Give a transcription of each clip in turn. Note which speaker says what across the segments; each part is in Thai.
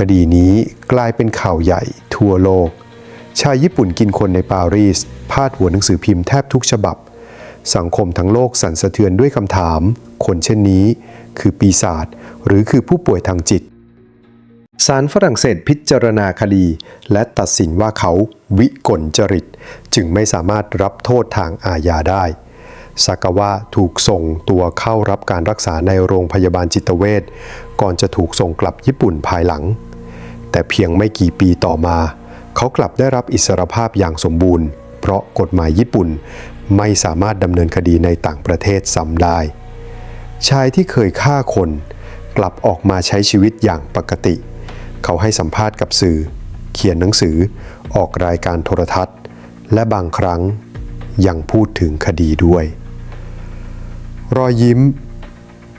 Speaker 1: คดีนี้กลายเป็นข่าวใหญ่ทั่วโลก ชายญี่ปุ่นกินคนในปารีส พาดหัวหนังสือพิมพ์แทบทุกฉบับ สังคมทั้งโลกสั่นสะเทือนด้วยคำถาม คนเช่นนี้ คือปีศาจหรือคือผู้ป่วยทางจิตศาลฝรั่งเศสพิจารณาคดี และตัดสินว่าเขาวิกลจริต จึงไม่สามารถรับโทษทางอาญาได้ซากาวะถูกส่งตัวเข้ารับการรักษาในโรงพยาบาลจิตเวชก่อนจะถูกส่งกลับญี่ปุ่นภายหลัง แต่เพียงไม่กี่ปีต่อมา เขากลับได้รับอิสรภาพอย่างสมบูรณ์ เพราะกฎหมายญี่ปุ่นไม่สามารถดำเนินคดีในต่างประเทศซ้ำได้ ชายที่เคยฆ่าคน กลับออกมาใช้ชีวิตอย่างปกติ เขาให้สัมภาษณ์กับสื่อ เขียนหนังสือ ออกรายการโทรทัศน์ และบางครั้งยังพูดถึงคดีด้วย รอยยิ้ม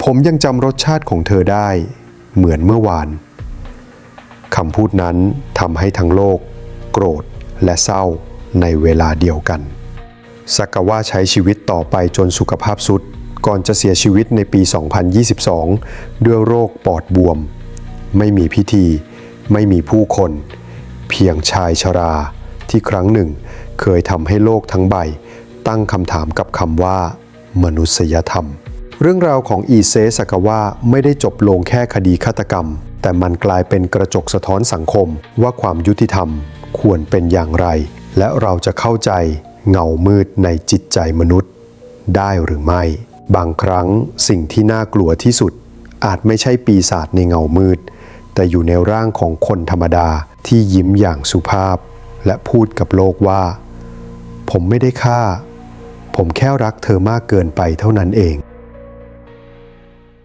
Speaker 1: ผมยังจำรสชาติของเธอได้ เหมือนเมื่อวาน คำพูดนั้นทำให้ทั้งโลก โกรธและเศร้าในเวลาเดียวกันซากาวะใช้ชีวิตต่อไปจนสุขภาพสุด ก่อนจะเสียชีวิตในปี 2022 ด้วยโรคปอดบวม ไม่มีพิธี ไม่มีผู้คน เพียงชายชราที่ครั้งหนึ่ง เคยทำให้โลกทั้งใบ ตั้งคำถามกับคำว่า มนุษยธรรม เรื่องราวของอีเซสากาวะไม่ได้จบลงแค่คดีฆาตกรรม แต่มันกลายเป็นกระจกสะท้อนสังคมว่าความยุติธรรมควรเป็นอย่างไร และเราจะเข้าใจเงามืดในจิตใจมนุษย์ ได้หรือไม่ บางครั้งสิ่งที่น่ากลัวที่สุด อาจไม่ใช่ปีศาจในเงามืด แต่อยู่ในร่างของคนธรรมดาที่ยิ้มอย่างสุภาพ และพูดกับโลกว่า ผมไม่ได้ฆ่า ผมแค่รักเธอมากเกินไปเท่านั้นเอง